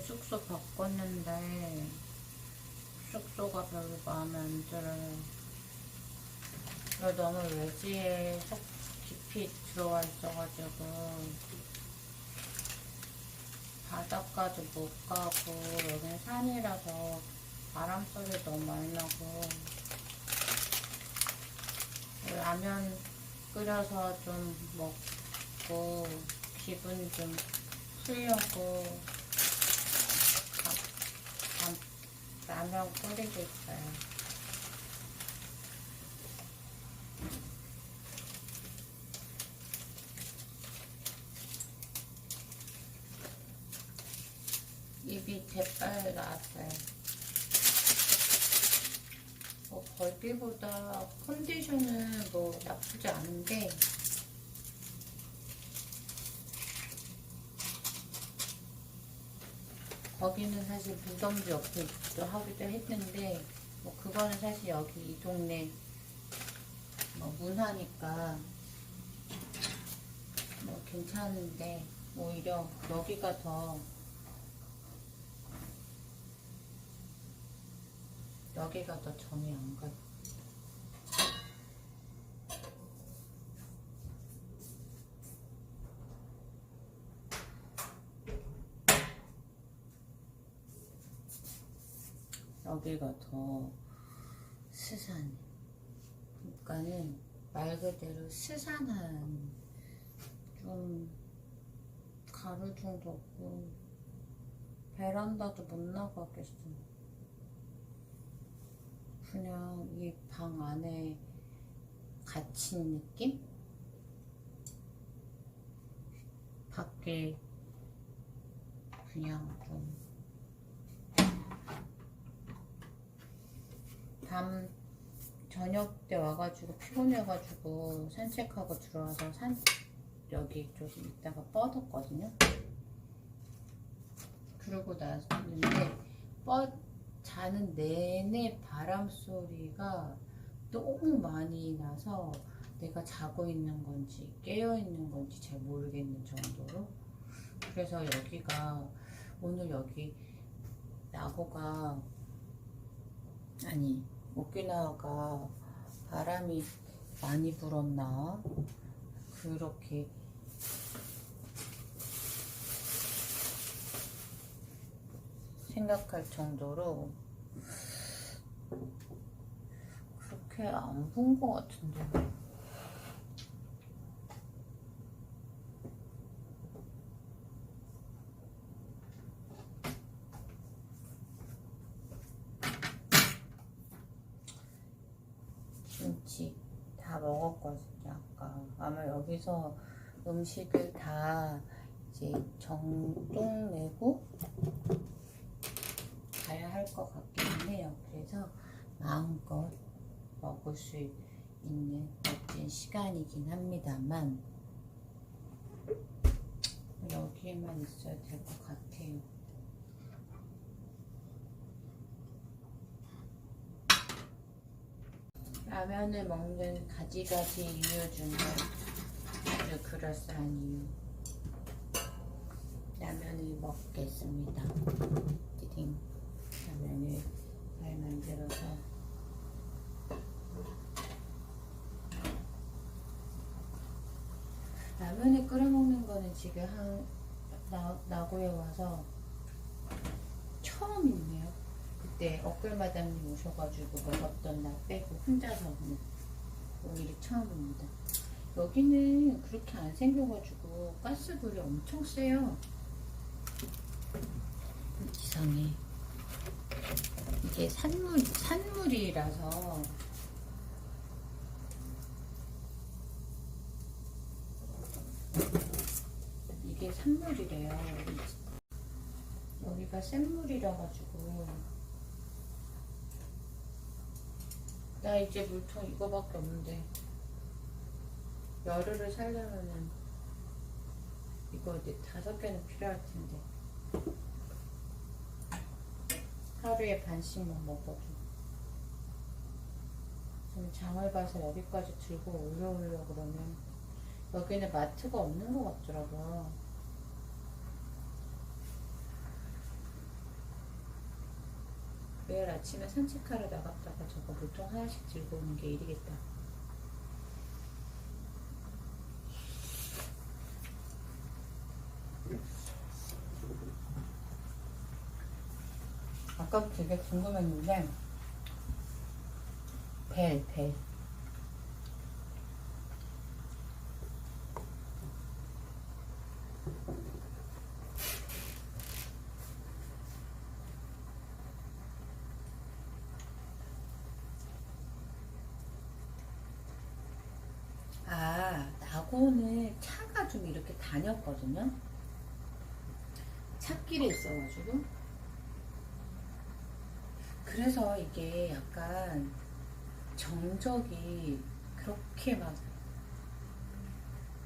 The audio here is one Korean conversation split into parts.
숙소 바꿨는데 숙소가 별로 마음에 안 들어요. 그리고 너무 외지에 속 깊이 들어와 있어가지고 바닷가도 못 가고 여기는 산이라서 바람 소리 너무 많이 나고 라면 끓여서 좀 먹고 기분 좀 풀려고 밥, 밥, 라면 끓이고 있어요. 입이 대빨 나왔어요. 뭐 벌기보다 컨디션은 뭐 나쁘지 않은데 거기는 사실 무덤도 옆에 또 하기도 했는데 뭐 그거는 사실 여기 이 동네 뭐 문화니까 뭐 괜찮은데 오히려 여기가 더 여기가 더 정이 안 가요. 여기가 더 스산해. 그러니까는 말 그대로 스산한 좀 가로등도 없고 베란다도 못 나가겠어. 그냥 이 방 안에 갇힌 느낌? 밖에 그냥 좀 밤 저녁 때 와가지고 피곤해가지고 산책하고 들어와서 산 여기 좀 있다가 뻗었거든요. 그러고 나서는데 뻗 자는 내내 바람 소리가 너무 많이 나서 내가 자고 있는 건지 깨어 있는 건지 잘 모르겠는 정도로 그래서 여기가 오늘 여기 나고가 아니 오키나와가 바람이 많이 불었나? 그렇게. 생각할 정도로 그렇게 안 본 것 같은데 김치 다 먹었거든요 아까 아마 여기서 음식을 다 이제 정돈 내고 가야 할 것 같기는 해요. 그래서 마음껏 먹을 수 있는 멋진 시간이긴 합니다만 여기에만 있어야 될 것 같아요. 라면을 먹는 가지가지 이유 중에 아주 그럴싸한 이유. 라면을 먹겠습니다. 띠딩. 라면을 잘 만들어서 라면을 끓여 먹는 거는 지금 한 나, 나고에 와서 처음이네요. 그때 엇글마담님 오셔가지고 먹었던 날 빼고 혼자서 오늘이 처음입니다. 여기는 그렇게 안 생겨가지고 가스불이 엄청 세요. 이상해. 이게 산물, 산물이라서 이게 산물이래요. 여기가 센물이라 가지고 나 이제 물통 이거밖에 없는데 열흘을 살려면은 이거 이제 다섯 개는 필요할 텐데. 하루에 반씩만 먹어도. 저는 장을 봐서 여기까지 들고 올라오려 그러면 여기는 마트가 없는 것 같더라고요 매일 아침에 산책하러 나갔다가 저거 보통 하나씩 들고 오는 게 일이겠다. 아까 되게 궁금했는데 벨, 벨. 아, 낙원을 차가 좀 이렇게 다녔거든요. 찻길에 있어가지고. 그래서 이게 약간 정적이 그렇게 막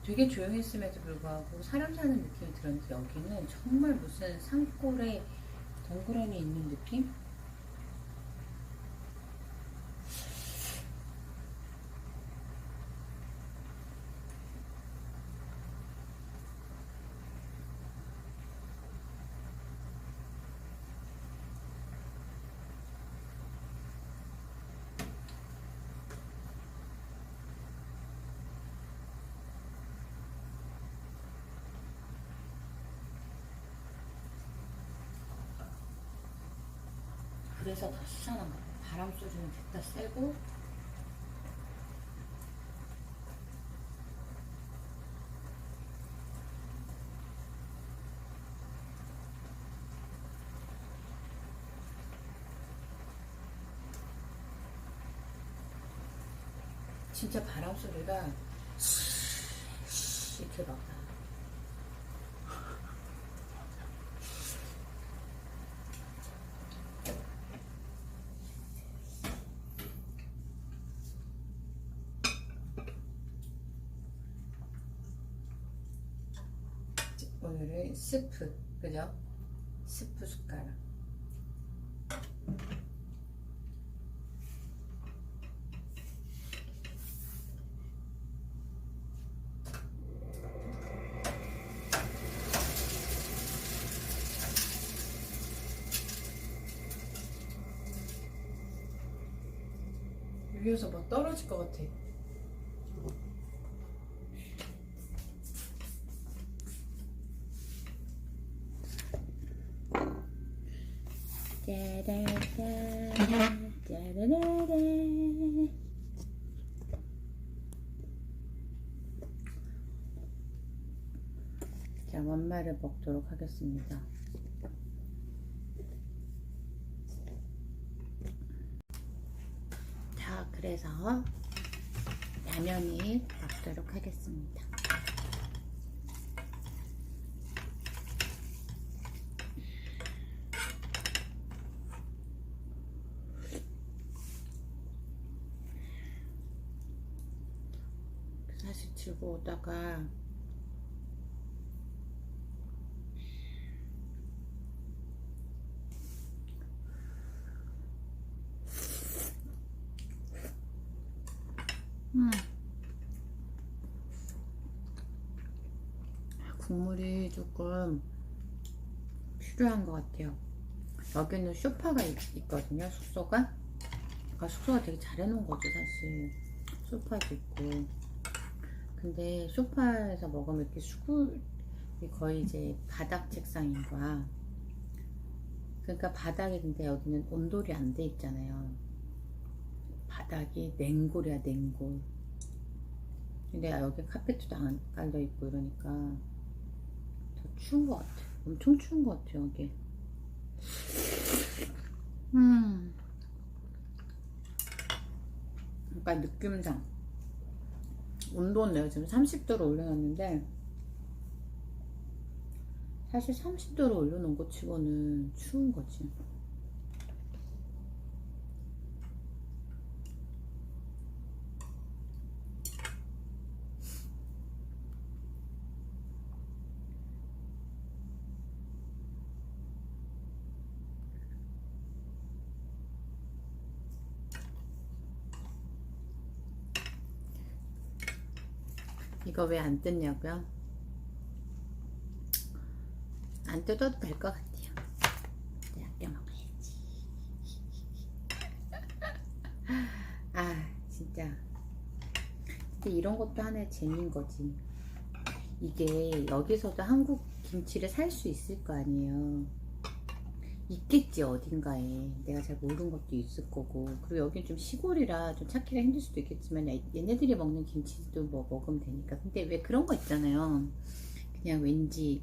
되게 조용했음에도 불구하고 사람 사는 느낌이 들었는데 여기는 정말 무슨 산골에 덩그러니 있는 느낌? 그래서 더 시원한 것 같아요. 바람 소리는 됐다 세고 진짜 바람 소리가 이렇게 막 나. 스프, 그죠? 스프 숟가락. 위에서 막 떨어질 것 같아. 짜라짜, 짜라라라. 자, 원마를 먹도록 하겠습니다. 자, 그래서 라면을 먹도록 하겠습니다. 들고 오다가 음. 국물이 조금 필요한 것 같아요. 여기는 소파가 있, 있거든요, 숙소가. 그러니까 숙소가 되게 잘 해놓은 거죠, 사실. 소파도 있고. 근데 소파에서 먹으면 이렇게 수굴이 거의 이제 바닥 책상인 거야. 그러니까 바닥이 근데 여기는 온돌이 안 돼 있잖아요. 바닥이 냉골이야 냉골. 근데 여기 카페트도 안 깔려 있고 이러니까 더 추운 것 같아. 엄청 추운 것 같아 여기. 음. 그러니까 느낌상 온도는 내가 지금 30도로 올려놨는데 사실 30도로 올려놓은 것 치고는 추운 거지. 이거 왜 안 뜯냐고요? 안 뜯어도 될 것 같아요. 아껴 먹어야지. 아, 진짜. 근데 이런 것도 하나의 재미인 거지. 이게 여기서도 한국 김치를 살 수 있을 거 아니에요. 있겠지 어딘가에. 내가 잘 모르는 것도 있을 거고. 그리고 여긴 좀 시골이라 좀 찾기가 힘들 수도 있겠지만 얘- 얘네들이 먹는 김치도 뭐 먹으면 되니까. 근데 왜 그런 거 있잖아요. 그냥 왠지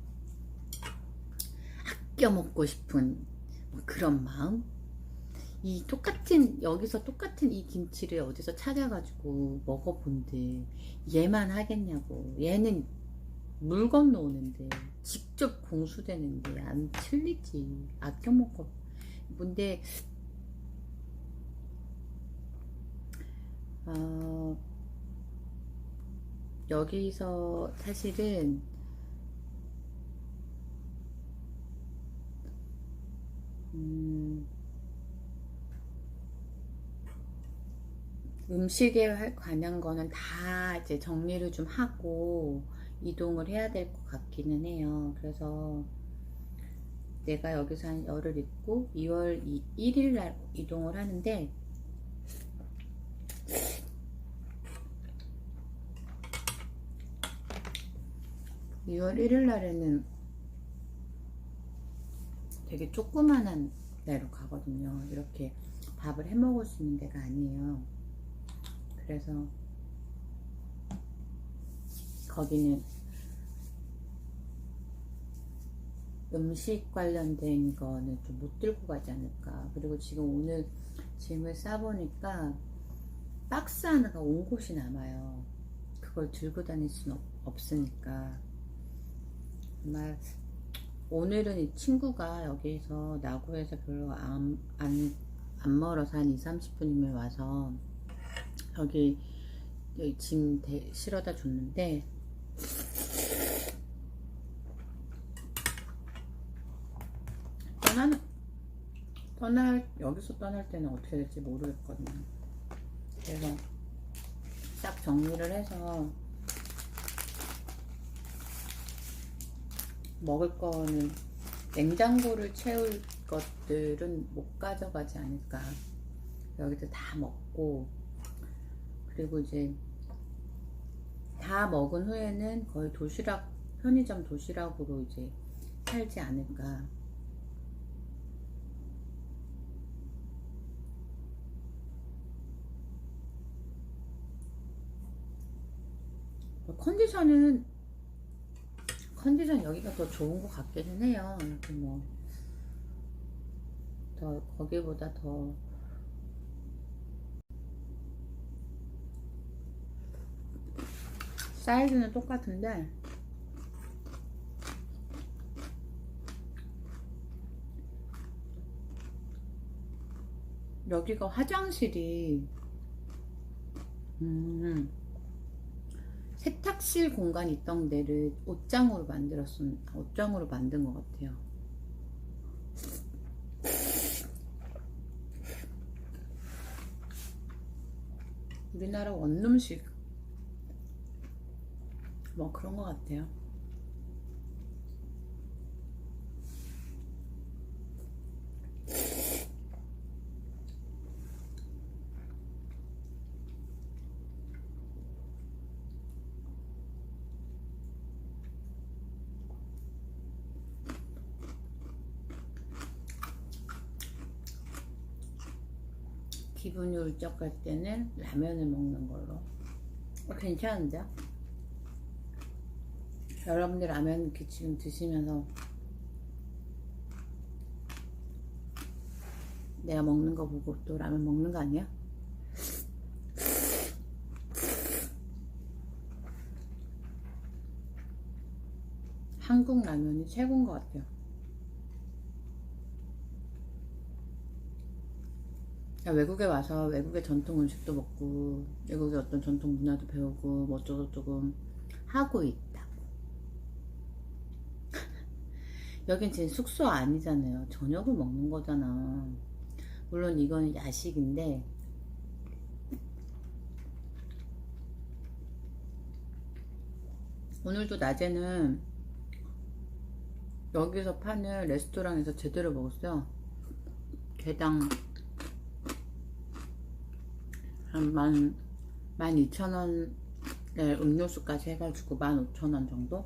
아껴 먹고 싶은 뭐 그런 마음? 이 똑같은 여기서 똑같은 이 김치를 어디서 찾아가지고 먹어본들 얘만 하겠냐고. 얘는 물 건너오는데 직접 공수되는데 안 틀리지. 아껴 먹어. 뭔데? 어, 여기서 사실은 음, 음식에 관한 거는 다 이제 정리를 좀 하고 이동을 해야 될 것 같기는 해요. 그래서 내가 여기서 한 열흘 있고 2월 1일 날 이동을 하는데 이월 1일 날에는 되게 조그만한 데로 가거든요. 이렇게 밥을 해 먹을 수 있는 데가 아니에요. 그래서 거기는 음식 관련된 거는 좀 못 들고 가지 않을까. 그리고 지금 오늘 짐을 싸보니까 박스 하나가 온 곳이 남아요. 그걸 들고 다닐 수는 없, 없으니까. 정말 오늘은 이 친구가 여기서 나구에서 별로 안, 안, 안 멀어서 한 2, 30분이면 와서 여기, 여기 짐 대, 실어다 줬는데 떠나는 떠날 여기서 떠날 때는 어떻게 될지 모르겠거든요. 그래서 딱 정리를 해서 먹을 거는 냉장고를 채울 것들은 못 가져가지 않을까. 여기서 다 먹고 그리고 이제 다 먹은 후에는 거의 도시락 편의점 도시락으로 이제 살지 않을까. 컨디션은 컨디션 여기가 더 좋은 것 같기는 해요. 이렇게 뭐, 더, 거기보다 더, 사이즈는 똑같은데, 여기가 화장실이, 음, 세탁실 공간이 있던 데를 옷장으로 만들었어. 옷장으로 만든 것 같아요. 우리나라 원룸식 뭐 그런 것 같아요. 기분이 울적할 때는 라면을 먹는 걸로. 어, 괜찮은데요? 여러분들 라면 이렇게 지금 드시면서 내가 먹는 거 보고 또 라면 먹는 거 아니야? 한국 라면이 최고인 것 같아요. 외국에 와서 외국의 전통 음식도 먹고 외국의 어떤 전통 문화도 배우고 뭐 어쩌고저쩌고 하고 있다고. 여긴 지금 숙소 아니잖아요. 저녁을 먹는 거잖아. 물론 이건 야식인데. 오늘도 낮에는 여기서 파는 레스토랑에서 제대로 먹었어요. 개당 한 만, 만 이천 원 네, 음료수까지 해가지고 15,000원 정도?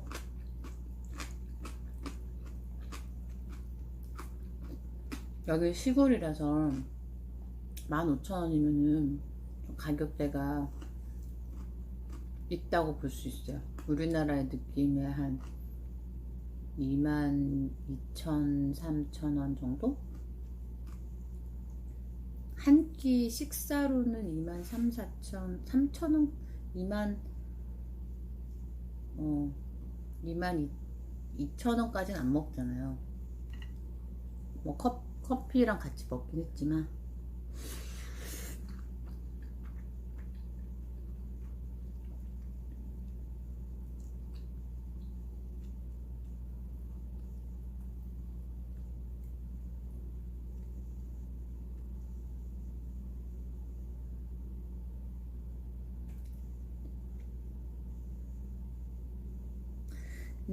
여기 시골이라서 15,000원이면은 가격대가 있다고 볼 수 있어요. 우리나라의 느낌의 한 22,000, 3,000원 정도? 한 끼 식사로는 2만 3, 4천, 3천 원, 2만, 어, 2만 2천 원까지는 안 먹잖아요. 뭐 컵, 커피랑 같이 먹긴 했지만.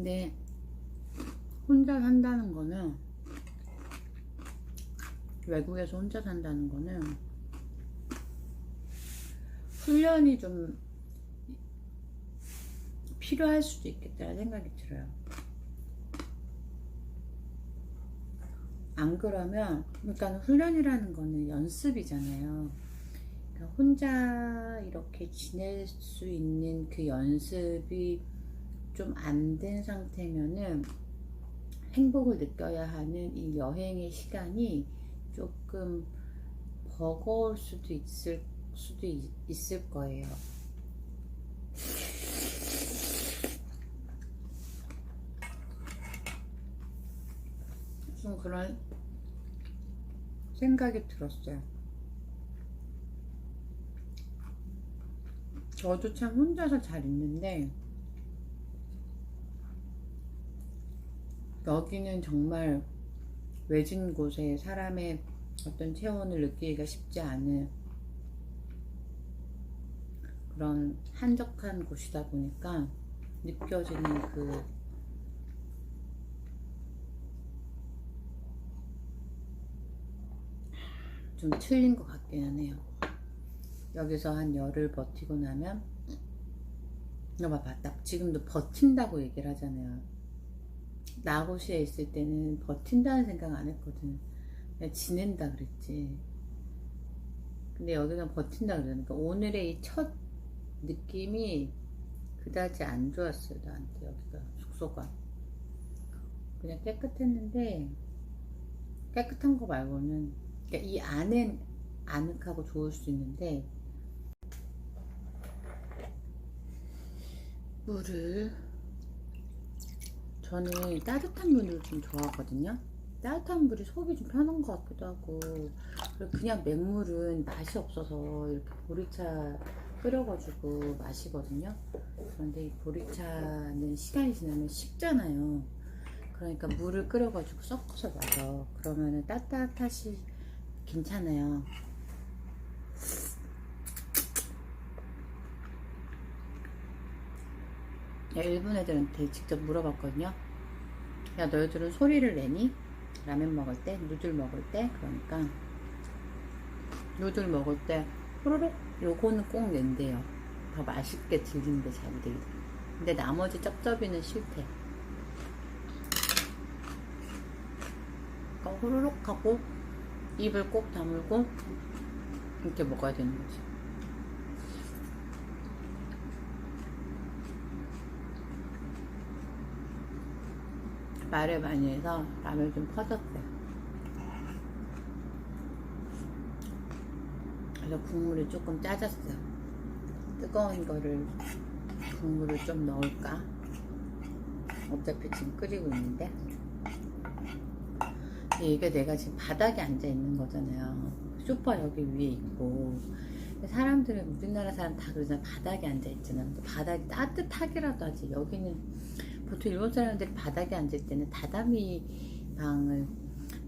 근데 혼자 산다는 거는 외국에서 혼자 산다는 거는 훈련이 좀 필요할 수도 있겠다는 생각이 들어요. 안 그러면 그러니까 훈련이라는 거는 연습이잖아요. 그러니까 혼자 이렇게 지낼 수 있는 그 연습이 좀 안 된 상태면은 행복을 느껴야 하는 이 여행의 시간이 조금 버거울 수도 있을 수도 있, 있을 거예요. 좀 그런 생각이 들었어요. 저도 참 혼자서 잘 있는데 여기는 정말 외진 곳에 사람의 어떤 체온을 느끼기가 쉽지 않은 그런 한적한 곳이다 보니까 느껴지는 그 좀 틀린 것 같기는 해요. 여기서 한 열을 버티고 나면 나 봐봐, 나 지금도 버틴다고 얘기를 하잖아요. 나고시에 있을 때는 버틴다는 생각 안 했거든. 그냥 지낸다 그랬지. 근데 여기는 버틴다 그러니까 오늘의 이 첫 느낌이 그다지 안 좋았어요 나한테 여기가 숙소가 그냥 깨끗했는데 깨끗한 거 말고는 그러니까 이 안엔 아늑하고 좋을 수 있는데 물을 저는 따뜻한 물을 좀 좋아하거든요. 따뜻한 물이 속이 좀 편한 것 같기도 하고 그냥 맹물은 맛이 없어서 이렇게 보리차 끓여가지고 마시거든요. 그런데 이 보리차는 시간이 지나면 식잖아요. 그러니까 물을 끓여가지고 섞어서 마셔. 그러면은 따뜻하시 괜찮아요. 일본 애들한테 직접 물어봤거든요. 야, 너희들은 소리를 내니? 라면 먹을 때, 누들 먹을 때, 그러니까 누들 먹을 때 호로록 요거는 꼭 낸대요. 더 맛있게 잘 들리. 근데 나머지 쩝쩝이는 싫대. 그러니까 호로록 하고 입을 꼭 다물고 이렇게 먹어야 되는 거지. 말을 많이 해서 라면 좀 퍼졌어요. 그래서 국물이 조금 짜졌어요. 뜨거운 거를 국물을 좀 넣을까? 어차피 지금 끓이고 있는데 이게 내가 지금 바닥에 앉아 있는 거잖아요. 소파 여기 위에 있고 사람들은 우리나라 사람 다 그러잖아 바닥에 앉아 있잖아. 바닥이 따뜻하게라도 하지. 여기는 보통 일본 사람들이 바닥에 앉을 때는 다다미 방을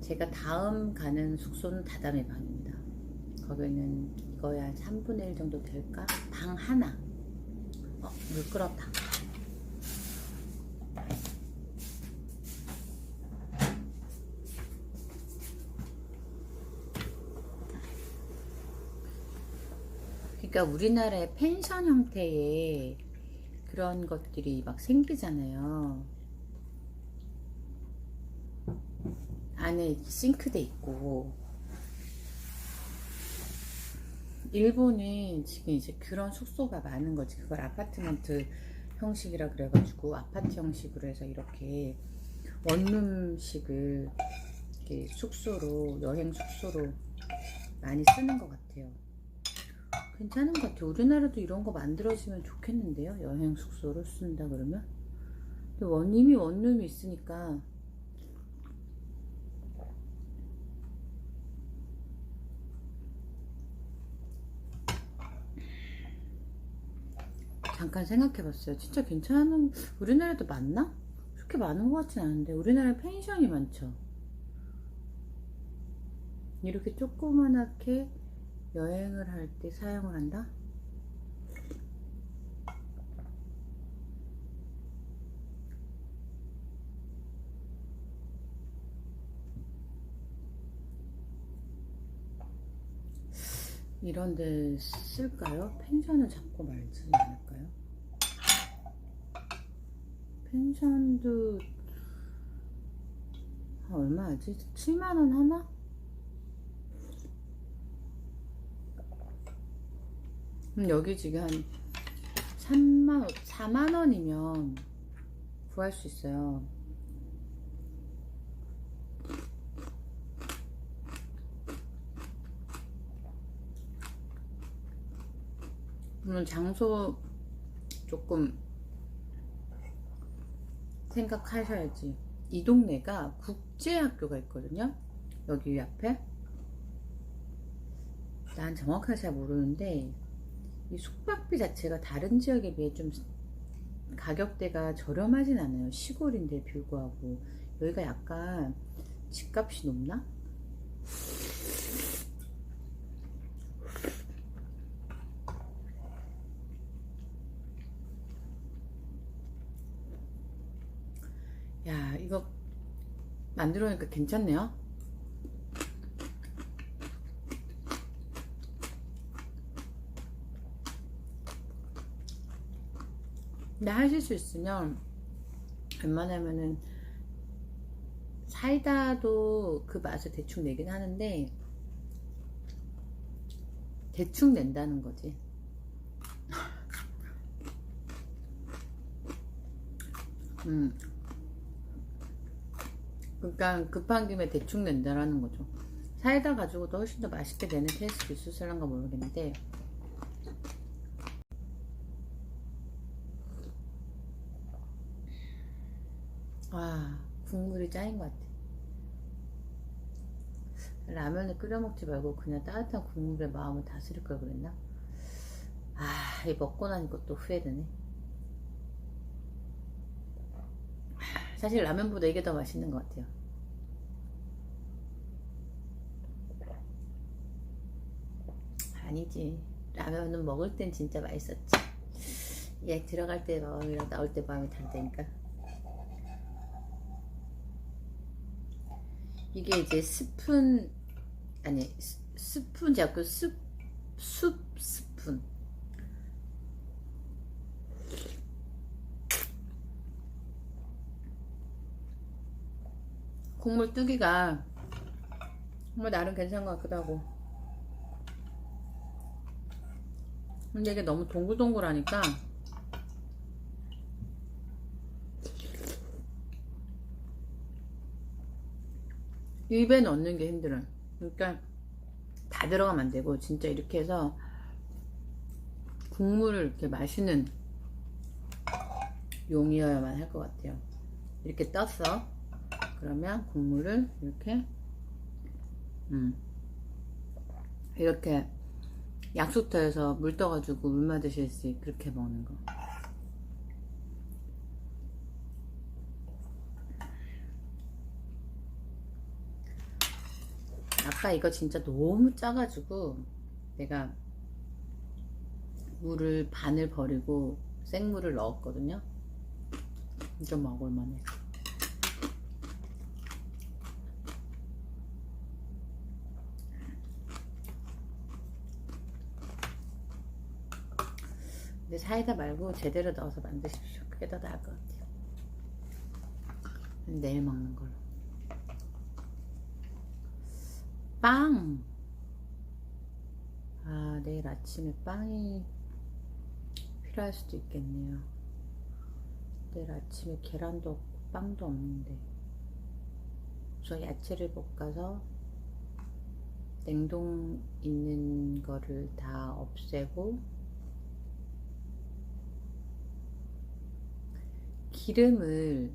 제가 다음 가는 숙소는 다다미 방입니다. 거기는 이거야 한 3분의 1 정도 될까? 방 하나. 어, 물 끓었다. 그러니까 우리나라의 펜션 형태의 그런 것들이 막 생기잖아요. 안에 싱크대 있고 일본은 지금 이제 그런 숙소가 많은 거지. 그걸 아파트먼트 형식이라 그래가지고 아파트 형식으로 해서 이렇게 원룸식을 이렇게 숙소로 여행 숙소로 많이 쓰는 것 같아요. 괜찮은 것 같아요. 우리나라도 이런 거 만들어지면 좋겠는데요. 여행 숙소로 쓴다 그러면. 근데 원님이 원룸이 있으니까 잠깐 생각해봤어요. 진짜 괜찮은 우리나라도 많나? 그렇게 많은 것 같진 않은데 우리나라 펜션이 많죠. 이렇게 조그만하게 여행을 할 때 사용을 한다? 이런 데 쓸까요? 펜션을 잡고 말지 않을까요? 펜션도 아, 얼마지? 7만원 하나? 음, 여기 지금 한 3만, 4만원이면 구할 수 있어요. 물론 장소 조금 생각하셔야지. 이 동네가 국제학교가 있거든요. 여기 앞에. 난 정확하게 잘 모르는데 이 숙박비 자체가 다른 지역에 비해 좀 가격대가 저렴하진 않아요. 시골인데 불구하고 여기가 약간 집값이 높나? 야, 이거 만들어 놓으니까 괜찮네요. 근데 하실 수 있으면 웬만하면은 사이다도 그 맛을 대충 내긴 하는데 대충 낸다는 거지. 음. 그러니까 급한 김에 대충 낸다라는 거죠. 사이다 가지고도 훨씬 더 맛있게 내는 테스트도 있을랑가 모르겠는데 아 국물이 짱인 것 같아. 라면을 끓여 먹지 말고 그냥 따뜻한 국물에 마음을 다스릴 걸 그랬나? 아, 이 먹고 나니까 또 후회되네. 사실 라면보다 이게 더 맛있는 것 같아요. 아니지. 라면은 먹을 땐 진짜 맛있었지. 얘 들어갈 때 마음이랑 나올 때 마음이 다르다니까. 이게 이제 스푼 아니 스- 스푼 자꾸 숲, 숲 스푼. 국물 뜨기가 정말 나름 괜찮은 것 같기도 하고. 근데 이게 너무 동글동글하니까 입에 넣는 게 힘들어요. 그러니까 다 들어가면 안 되고 진짜 이렇게 해서 국물을 이렇게 마시는 용이어야만 할 것 같아요. 이렇게 떴어. 그러면 국물을 이렇게 음 이렇게 약수터에서 물 떠가지고 물 마드실수 그렇게 먹는 거. 아까 이거 진짜 너무 짜가지고 내가 물을 반을 버리고 생물을 넣었거든요. 좀 먹을만해. 근데 사이다 말고 제대로 넣어서 만드십시오. 그게 더 나을 것 같아요. 내일 먹는 걸로. 빵! 아, 내일 아침에 빵이 필요할 수도 있겠네요. 내일 아침에 계란도 없고 빵도 없는데. 저 야채를 볶아서 냉동 있는 거를 다 없애고 기름을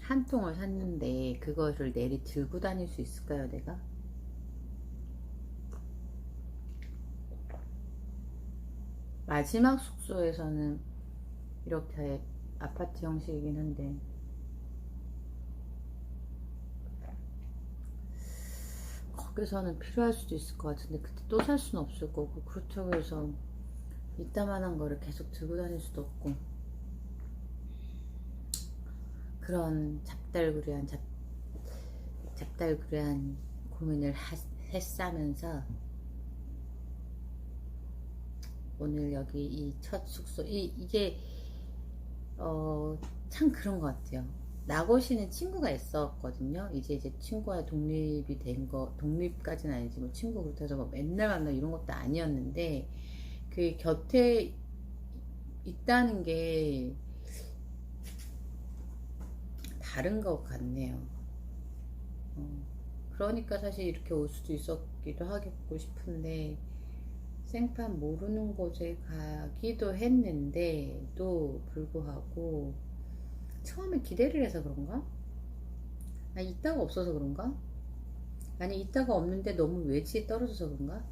한 통을 샀는데 그것을 내리 들고 다닐 수 있을까요, 내가? 마지막 숙소에서는 이렇게 아파트 형식이긴 한데. 거기서는 필요할 수도 있을 것 같은데 그때 또 살 수는 없을 거고 그렇다고 해서 이따만한 거를 계속 들고 다닐 수도 없고. 그런 잡달구리한 잡, 잡달구리한 고민을 하, 했싸면서 오늘 여기 이 첫 숙소 이, 이게 어, 참 그런 것 같아요. 나고시는 친구가 있었거든요. 이제 이제 친구와 독립이 된 거, 독립까지는 아니지, 뭐 친구 그렇다고 뭐 맨날 만나 이런 것도 아니었는데, 그 곁에 있다는 게 다른 것 같네요. 어, 그러니까 사실 이렇게 올 수도 있었기도 하겠고 싶은데, 생판 모르는 곳에 가기도 했는데도 불구하고 처음에 기대를 해서 그런가? 아니 이따가 없어서 그런가? 아니 이따가 없는데 너무 외지에 떨어져서 그런가?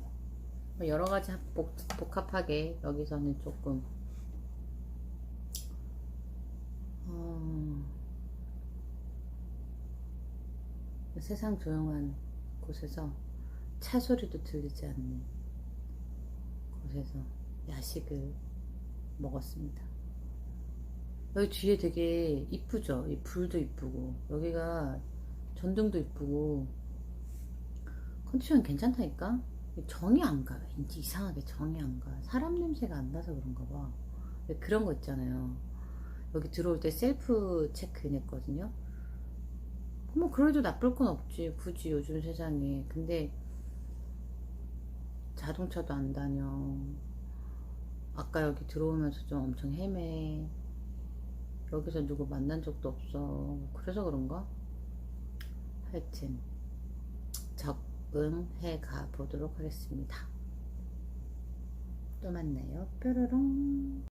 뭐 여러 가지 복, 복합하게 여기서는 조금 어, 세상 조용한 곳에서 차 소리도 들리지 않는 곳에서 야식을 먹었습니다. 여기 뒤에 되게 이쁘죠? 이 불도 이쁘고 여기가 전등도 이쁘고 컨디션 괜찮다니까? 정이 안 가. 왠지 이상하게 정이 안 가. 사람 냄새가 안 나서 그런가 봐. 그런 거 있잖아요. 여기 들어올 때 셀프 체크인 했거든요. 뭐 그래도 나쁠 건 없지. 굳이 요즘 세상에. 근데 자동차도 안 다녀. 아까 여기 들어오면서 좀 엄청 헤매. 여기서 누구 만난 적도 없어. 그래서 그런가? 하여튼 적응해 가 보도록 하겠습니다. 또 만나요. 뾰로롱.